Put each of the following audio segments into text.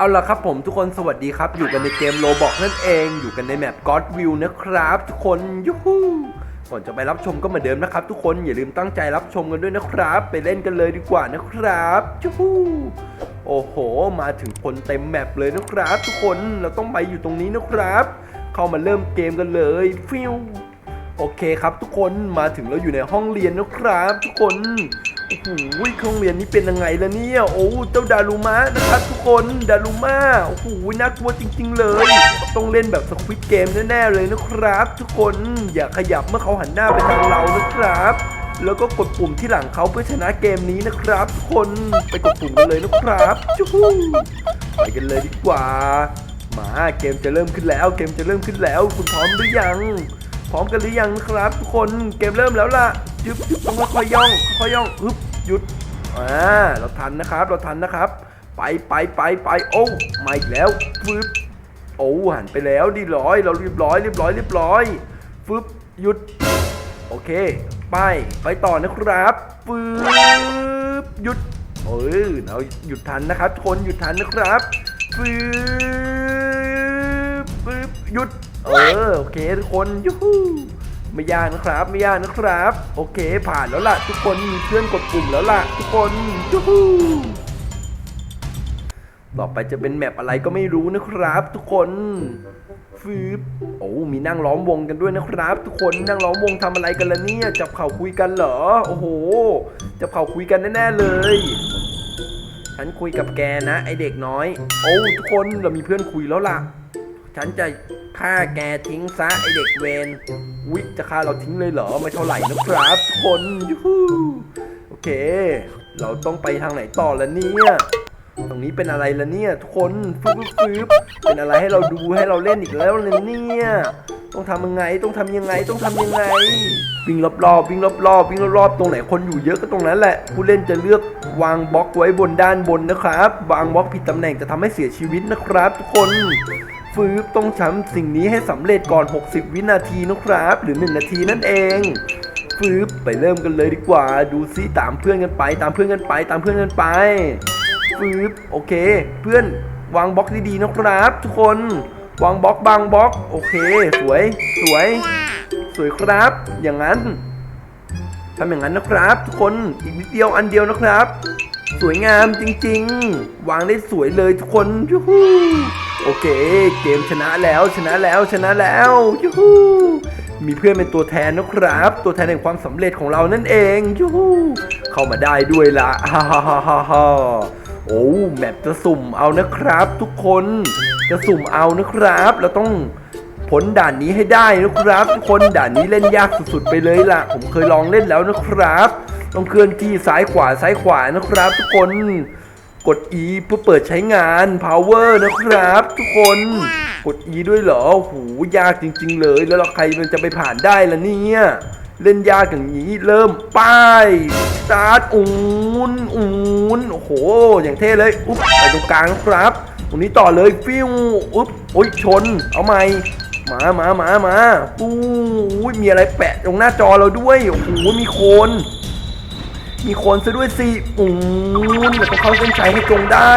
เอาล่ะครับผมทุกคนสวัสดีครับ อยู่กันในเกมโลบอกนั่นเองอยู่กันในแมป God View นะครับ ทุกคนยูฮูก่อนจะไปรับชมก็เหมือนเดิมนะครับ ทุกคนอย่าลืมตั้งใจรับชมกันด้วยนะครับ ไปเล่นกันเลยดีกว่านะครับยูฮูโอ้โห มาถึงคนเต็มแมปเลยนะครับ ทุกคนเราต้องไปอยู่ตรงนี้นะครับ เข้ามาเริ่มเกมกันเลยฟิวโอเคครับ ทุกคนมาถึงแล้วอยู่ในห้องเรียนนะครับ ทุกคน โอ้โหห้องเรียนนี้เป็นยังไงล่ะเนี่ย โอ้เจ้าดารุมะนะครับทุกคนดารุมะโอ้โหน่ากลัวจริง ๆ เลย ต้องเล่นแบบสควิตเกมแน่ๆเลยนะครับ ทุกคนอย่าขยับเมื่อเขาหันหน้าไปทางเรานะครับ แล้วก็กดปุ่มที่หลังเขาเพื่อชนะเกมนี้นะครับ ทุกคนไปกดปุ่มกันเลยนะครับจูฮูไปกันเลยดีกว่า มาเกมจะเริ่มขึ้นแล้ว เกมจะเริ่มขึ้นแล้ว คุณพร้อมหรือยังพร้อมกันหรือยังนะครับ ทุกคนเกมเริ่มแล้วล่ะยึบยึบต้องค่อยๆย่องค่อยๆย่องฮึบ หยุดอ่าเราทันนะครับ เราทันนะครับ ไปไปไปไปโอ้มาอีกแล้วฟึบโอ้หันไปแล้วดีร้อย เราเรียบร้อยเรียบร้อยเรียบร้อยฟึบหยุด โอเค ไปไปต่อนะครับฟึบหยุดเออเราหยุดทันนะครับทุกคนหยุดทันนะครับฟึบฟึบหยุด เออโอเคทุกคนยูฮู ไม่ยากนะครับ ไม่ยากนะครับ โอเคผ่านแล้วล่ะ ทุกคนมีเพื่อนกดปุ่มแล้วล่ะ ทุกคนยูฮูต่อไปจะเป็นแมปอะไรก็ไม่รู้นะครับ ทุกคนฟืบโอ้มีนั่งล้อมวงกันด้วยนะครับ ทุกคนนั่งล้อมวงทำอะไรกันล่ะเนี่ยจับเข่าคุยกันเหรอ โอ้โหจับเข่าคุยกันแน่ๆเลย ฉันคุยกับแกนะ ไอเด็กน้อย โอ้ทุกคนเรามีเพื่อนคุยแล้วล่ะ ฉันจะ ฆ่าแกทิ้งซะไอเด็กเวนวิจะฆ่าเราทิ้งเลยเหรอไม่เท่าไหร่นะครับคนยูฮูโอเค เราต้องไปทางไหนต่อแล้วเนี่ยตรงนี้เป็นอะไรละเนี่ยทุกคนฟึบฟึบเป็นอะไรให้เราดูให้เราเล่นอีกแล้วเลยเนี่ยต้องทำยังไงต้องทำยังไงต้องทำยังไง วิ่งรอบๆวิ่งรอบๆวิ่งรอบๆตรงไหนคนอยู่เยอะก็ตรงนั้นแหละ ผู้เล่นจะเลือกวางบล็อกไว้บนด้านบนนะครับ วางบล็อกผิดตำแหน่งจะทำให้เสียชีวิตนะครับ ทุกคน ฟืบต้องทำสิ่งนี้ให้สำเร็จก่อน 60 วินาทีนะครับ หรือ 1 นาทีนั่นเองฟืบไปเริ่มกันเลยดีกว่า ดูซิตามเพื่อนกันไป ตามเพื่อนกันไป ตามเพื่อนกันไปฟืบโอเค เพื่อนวางบล็อกดีๆนะครับ ทุกคนวางบล็อกบางบล็อกโอเค สวยสวย สวยครับ อย่างนั้นทำอย่างนั้นนะครับ ทุกคนอีกนิดเดียวอันเดียวนะครับ สวยงามจริง ๆ วางได้สวยเลยทุกคนยูฮู โอเค เกมชนะแล้วชนะแล้วชนะแล้วยูฮูมีเพื่อนเป็นตัวแทนนะครับ ตัวแทนแห่งความสำเร็จของเรานั่นเองยูฮูเข้ามาได้ด้วยละฮ่าฮ่าฮ่าฮ่าฮ่าโอ้แมปจะสุ่มเอานะครับ ทุกคนจะสุ่มเอานะครับ เราต้องพ้นด่านนี้ให้ได้นะครับ ทุกคนด่านนี้เล่นยากสุดๆไปเลยล่ะ ผมเคยลองเล่นแล้วนะครับ ต้องเคลื่อนที่ซ้ายขวาซ้ายขวานะครับ ทุกคน กด E เพื่อเปิดใช้งาน power นะครับ ทุกคนกด E ด้วยเหรอโอ้โหยากจริง ๆ เลย แล้วเราใครมันจะไปผ่านได้ล่ะเนี่ยเล่นยากอย่างนี้เริ่มป้ายสตาร์ทอูนอูนโอ้โห อย่างเท่เลยอุ๊บไปตรงกลางครับ ตรงนี้ต่อเลยฟิวอุ๊บโอ้ยชน เอาใหม่มามามามาอู้ยมีอะไรแปะตรงหน้าจอเราด้วยโอ้โหมีโคน มีโคนซะด้วยสิอูนเราต้องเข้าเส้นชัยให้ตรงได้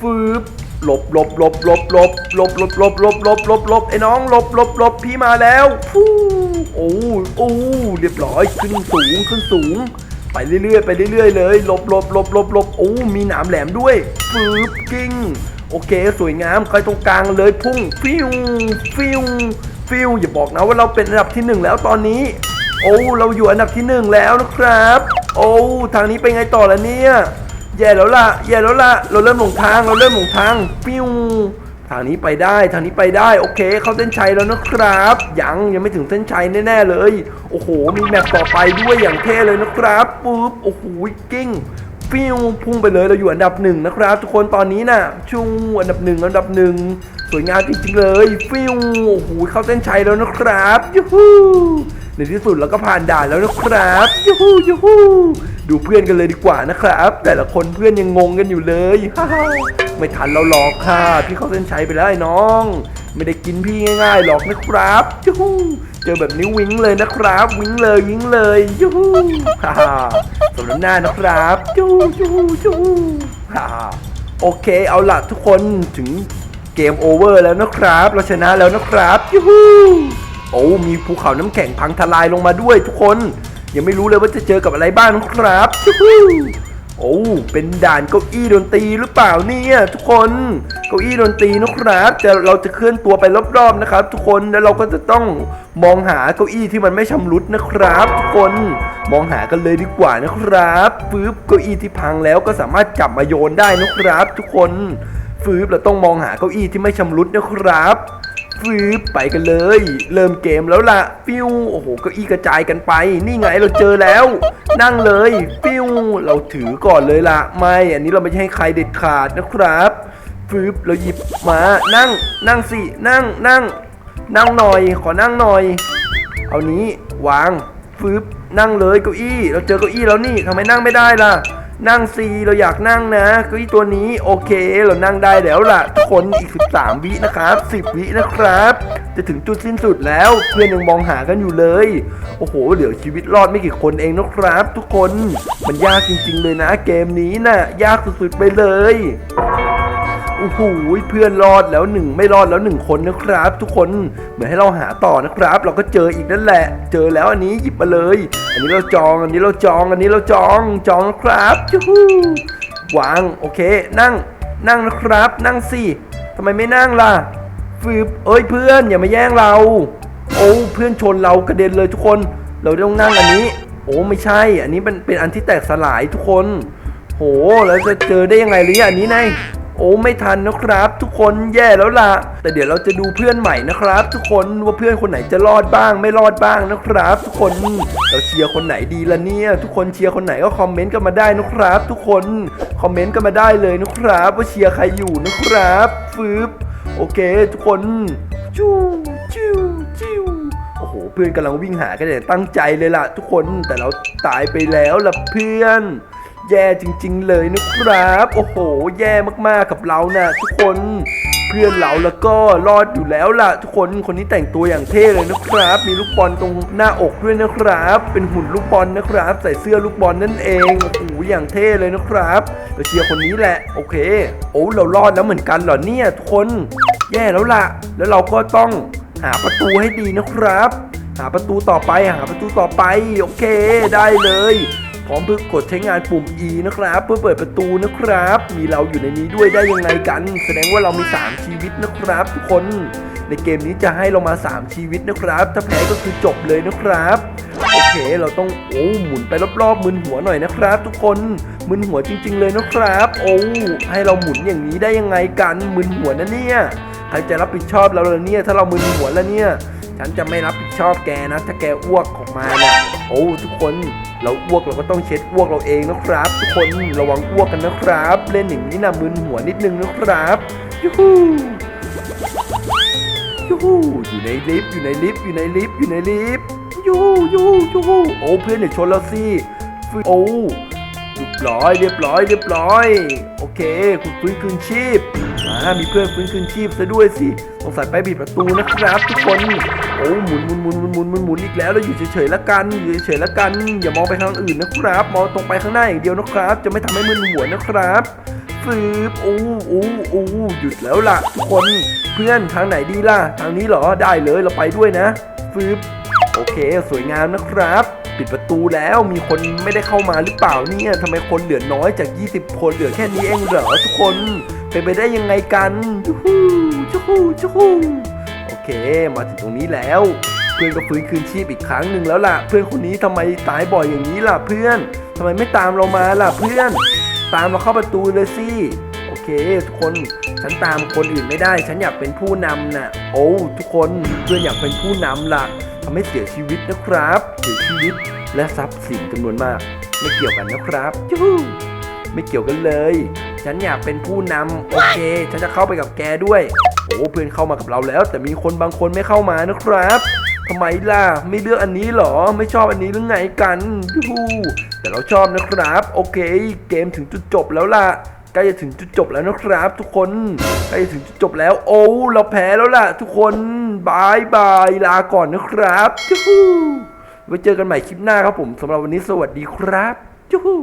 ฟืบหลบหลบหลบหลบหลบหลบหลบหลบหลบหลบหลบหลบไอ้น้องหลบหลบหลบพี่มาแล้วฟูโอ้โอ้เรียบร้อยขึ้นสูงขึ้นสูง ไปเรื่อยๆไปเรื่อยๆเลยหลบหลบหลบหลบหลบโอ้มีหนามแหลมด้วยฟืบกิ้งโอเค สวยงามใครตรงกลางเลยพุ่งฟิวฟิวฟิวอย่าบอกนะว่าเราเป็นอันดับที่หนึ่งแล้วตอนนี้ โอ้เราอยู่อันดับที่หนึ่งแล้วนะครับ โอ้ทางนี้ไปไงต่อละเนี่ยแย่แล้วล่ะแย่แล้วล่ะเราเริ่มหลงทางเราเริ่มหลงทางฟิวทางนี้ไปได้ทางนี้ไปได้โอเค เข้าเส้นชัยแล้วนะครับ ยังยังไม่ถึงเส้นชัยแน่ๆเลย โอ้โห มีแมปต่อไปด้วยอย่างเท่เลยนะครับปุ๊บโอ้โหกิ้งฟิวพุ่งไปเลยเราอยู่อันดับหนึ่งนะครับ ทุกคนตอนนี้น่ะชูอันดับหนึ่งอันดับหนึ่งสวยงามจริงๆเลย ฟิวโอ้โหเข้าเส้นชัยแล้วนะครับยูฮู ในที่สุดเราก็ผ่านด่านแล้วนะครับยูฮูยูฮูดูเพื่อนกันเลยดีกว่านะครับ แต่ละคนเพื่อนยังงงกันอยู่เลยฮ่าฮ่าไม่ทันเราหรอกค่ะ พี่เข้าเส้นชัยไปแล้วไอ้น้อง ไม่ได้กินพี่ง่ายๆหรอกนะครับยูฮูเจอแบบนี้วิ้งเลยนะครับ วิ้งเลยวิ้งเลยยูฮูฮ่าฮ่าสมน้ำหน้านะครับยูยูยูฮ่าฮ่าโอเค เอาละทุกคนถึงเกมโอเวอร์แล้วนะครับ เราชนะแล้วนะครับยูฮู โอ้มีภูเขาน้ำแข็งพังทลายลงมาด้วยทุกคน ยังไม่รู้เลยว่าจะเจอกับอะไรบ้างนะครับยูฮูโอ้เป็นด่านเก้าอี้ดนตรีหรือเปล่าเนี่ยทุกคนเก้าอี้ดนตรีนะครับจะเราจะเคลื่อนตัวไปรอบๆนะครับ ทุกคนแล้วเราก็จะต้องมองหาเก้าอี้ที่มันไม่ชำรุดนะครับ ทุกคนมองหากันเลยดีกว่านะครับปึ๊บเก้าอี้ที่พังแล้วก็สามารถจับมาโยนได้นะครับ ทุกคนฟืบเราต้องมองหาเก้าอี้ที่ไม่ชำรุดนะครับ ฟืบไปกันเลย เริ่มเกมแล้วล่ะ ฟิวโอ้โหเก้าอี้กระจายกันไป นี่ไงเราเจอแล้ว นั่งเลย ฟิวเราถือก่อนเลยล่ะ ไม่ อันนี้เราไม่ใช่ให้ใครเด็ดขาดนะครับฟืบเราหยิบมานั่ง นั่งสินั่งนั่ง นั่งหน่อย ขอนั่งหน่อย เอานี้วางฟืบนั่งเลยเก้าอี้ เราเจอเก้าอี้แล้วนี่ทำไมนั่งไม่ได้ล่ะ นั่งซีเราอยากนั่งนะเก้าอี้ตัวนี้โอเคเรานั่งได้แล้วล่ะทุกคนอีก 13 วินะครับ 10 วินะครับ จะถึงจุดสิ้นสุดแล้วเพื่อนยังมองหากันอยู่เลย โอ้โห เหลือชีวิตรอดไม่กี่คนเองนะครับ ทุกคนมันยากจริง ๆ เลยนะเกมนี้น่ะยากสุดๆไปเลย โอ้โหเพื่อนรอดแล้วหนึ่งไม่รอดแล้วหนึ่งคนนะครับ ทุกคนเหมือนให้เราหาต่อนะครับ เราก็เจออีกนั่นแหละ เจอแล้วอันนี้หยิบมาเลย อันนี้เราจองอันนี้เราจองอันนี้เราจองจองนะครับยูฮูวางโอเค นั่งนั่งนะครับ นั่งสิทำไมไม่นั่งล่ะฟืบเอ้ยเพื่อนอย่ามาแย่งเรา โอ้เพื่อนชนเรากระเด็นเลยทุกคน เราต้องนั่งอันนี้ โอ้ไม่ใช่ อันนี้เป็นเป็นอันที่แตกสลายทุกคน โหแล้วจะเจอได้ยังไงหรืออันนี้ไง โอ้ไม่ทันนะครับ ทุกคนแย่แล้วล่ะ แต่เดี๋ยวเราจะดูเพื่อนใหม่นะครับ ทุกคนว่าเพื่อนคนไหนจะรอดบ้าง ไม่รอดบ้างนะครับ ทุกคนเราเชียร์คนไหนดีล่ะเนี่ยทุกคนเชียร์คนไหนก็คอมเมนต์กันมาได้นะครับ ทุกคนคอมเมนต์กันมาได้เลยนะครับ ว่าเชียร์ใครอยู่นะครับฟืบโอเค ทุกคนจูจิวจิวโอ้โหเพื่อนกำลังวิ่งหากันอย่างตั้งใจเลยล่ะ ทุกคนแต่เราตายไปแล้วล่ะเพื่อน แย่จริง ๆ เลยนะครับ โอ้โห แย่มากๆกับเรานะทุกคนเพื่อนเราแล้วก็รอดอยู่แล้วล่ะ ทุกคนคนนี้แต่งตัวอย่างเท่เลยนะครับ มีลูกบอลตรงหน้าอกด้วยนะครับ เป็นหุ่นลูกบอลนะครับ ใส่เสื้อลูกบอลนั่นเองโอ้โหอย่างเท่เลยนะครับเราเชียร์คนนี้แหละ โอเค โอ้เรารอดแล้วเหมือนกันเหรอเนี่ยทุกคนแย่แล้วล่ะ แล้วเราก็ต้องหาประตูให้ดีนะครับ หาประตูต่อไปหาประตูต่อไป โอเค ได้เลย พร้อมเพื่อกดใช้งานปุ่ม E นะครับ เพื่อเปิดประตูนะครับ มีเราอยู่ในนี้ด้วยได้ยังไงกัน แสดงว่าเรามี 3 ชีวิตนะครับ ทุกคนในเกมนี้จะให้เรามา 3 ชีวิตนะครับ ถ้าแพ้ก็คือจบเลยนะครับ โอเค เราต้องโอ้หมุนไปรอบๆมึนหัวหน่อยนะครับ ทุกคนมึนหัวจริง ๆ เลยนะครับ โอ้ให้เราหมุนอย่างนี้ได้ยังไงกันมึนหัวนะเนี่ยใครจะรับผิดชอบเราเลยเนี่ยถ้าเรามึนหัวแล้วเนี่ย ฉันจะไม่รับผิดชอบแกนะ ถ้าแกอ้วกออกมาเนี่ยโอ้ทุกคนเราอ้วกเราก็ต้องเช็ดอ้วกเราเองนะครับ ทุกคนระวังอ้วกกันนะครับ เล่นอย่างนี้นะมึนหัวนิดนึงนะครับยูฮูยูฮูอยู่ในลิฟต์อยู่ในลิฟต์อยู่ในลิฟต์อยู่ในลิฟต์ยูฮูยูฮูยูฮูโอ้เพื่อนอย่าชนเราสิฟโอ้เรียบร้อยเรียบร้อยเรียบร้อย โอเค คุณฟื้นคืนชีพ อ่ามีเพื่อนฟื้นคืนชีพซะด้วยสิสงสัยไปปิดประตูนะครับทุกคน โอ้หมุนหมุนหมุนหมุนหมุนหมุนหมุนอีกแล้วเราอยู่เฉยๆละกันอยู่เฉยๆละกัน อย่ามองไปทางอื่นนะครับ มองตรงไปข้างหน้าอย่างเดียวนะครับ จะไม่ทำให้มึนหัวนะครับฟืบโอ้โอ้โอ้หยุดแล้วล่ะทุกคนเพื่อนทางไหนดีล่ะ ทางนี้เหรอได้เลยเราไปด้วยนะฟืบโอเค สวยงามนะครับปิดประตูแล้วมีคนไม่ได้เข้ามาหรือเปล่าเนี่ยทำไมคนเหลือน้อยจาก 20 คนเหลือแค่นี้เองเหรอทุกคน เป็นไปได้ยังไงกันจูฮูจูฮูจูฮูโอเค มาถึงตรงนี้แล้ว เพื่อนก็ฟื้นคืนชีพอีกครั้งหนึ่งแล้วล่ะ เพื่อนคนนี้ทำไมตายบ่อยอย่างนี้ล่ะเพื่อนทำไมไม่ตามเรามาล่ะเพื่อน ตามเราเข้าประตูเลยสิโอเค ทุกคนฉันตามคนอื่นไม่ได้ ฉันอยากเป็นผู้นำน่ะ โอ้ทุกคนเพื่อนอยากเป็นผู้นำล่ะทำให้เสียชีวิตนะครับเสียชีวิตและทรัพย์สินจำนวนมาก ไม่เกี่ยวกันนะครับยูฮูไม่เกี่ยวกันเลย ฉันอยากเป็นผู้นำโอเค ฉันจะเข้าไปกับแกด้วยโอ้เพื่อนเข้ามากับเราแล้ว แต่มีคนบางคนไม่เข้ามานะครับทำไมล่ะไม่เลือกอันนี้หรอไม่ชอบอันนี้หรือไงกันยูฮูแต่เราชอบนะครับ โอเค เกมถึงจุดจบแล้วล่ะใกล้จะถึงจุดจบแล้วนะครับ ทุกคนใกล้จะถึงจุดจบแล้ว โอ้เราแพ้แล้วล่ะ ทุกคนบายบายลาก่อนนะครับยูฮูไว้เจอกันใหม่คลิปหน้าครับผมสำหรับวันนี้สวัสดีครับยูฮู